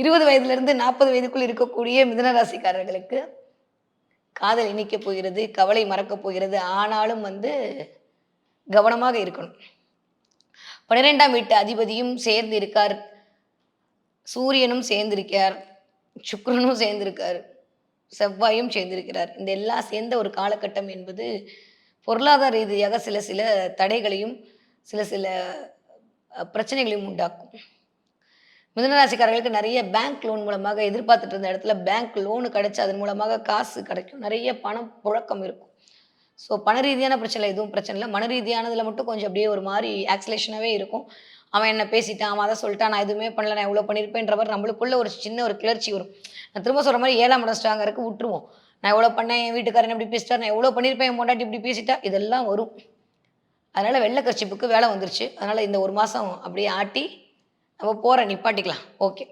இருபது வயதிலிருந்து நாற்பது வயதுக்குள் இருக்கக்கூடிய மிதனராசிக்காரர்களுக்கு காதல் இணைக்க போகிறது கவலை மறக்கப் போகிறது. ஆனாலும் வந்து கவனமாக இருக்கணும். பன்னிரெண்டாம் வீட்டு அதிபதியும் சேர்ந்து இருக்கார். சூரியனும் சேர்ந்திருக்கார் சுக்கரனும் சேர்ந்திருக்கார். செவ்வாயும் சேர்ந்திருக்கிறார். இந்த எல்லாம் சேர்ந்த ஒரு காலகட்டம் என்பது பொருளாதார ரீதியாக சில சில தடைகளையும் சில சில பிரச்சனைகளையும் உண்டாக்கும். மிதனராசிக்காரர்களுக்கு நிறைய பேங்க் லோன் மூலமாக எதிர்பார்த்துட்டு இருந்த இடத்துல பேங்க் லோனு கிடைச்சி அதன் மூலமாக காசு கிடைக்கும். நிறைய பணம் புழக்கம் இருக்கும். ஸோ பண ரீதியான பிரச்சனை எதுவும் பிரச்சனை இல்லை. மன ரீதியானதில் மட்டும் கொஞ்சம் அப்படியே ஒரு மாதிரி ஆக்சிலேஷனாகவே இருக்கும். அவன் என்ன பேசிட்டான் அவன் அதை சொல்லிட்டான் நான் எதுவுமே பண்ணல நான் இவ்வளோ பண்ணியிருப்பேன்ற மாதிரி நம்மளுக்குள்ள ஒரு சின்ன ஒரு கிளர்ச்சி வரும். நான் திரும்ப சொல்கிற மாதிரி ஏழாம் இடம் ஸ்ட்ராங்காக இருக்குது விட்டுருவோம். நான் எவ்வளோ பண்ணேன் என் வீட்டுக்காரன் இப்படி பேசிட்டார் நான் எவ்வளோ பண்ணியிருப்பேன் என் மொண்டாட்டி இப்படி பேசிட்டா இதெல்லாம் வரும். அதனால் வெள்ளை கர்ச்சிப்புக்கு வேலை வந்துருச்சு. அதனால் இந்த ஒரு மாதம் அப்படியே ஆட்டி நம்ம போகிற நிப்பாட்டிக்கலாம். ஓகே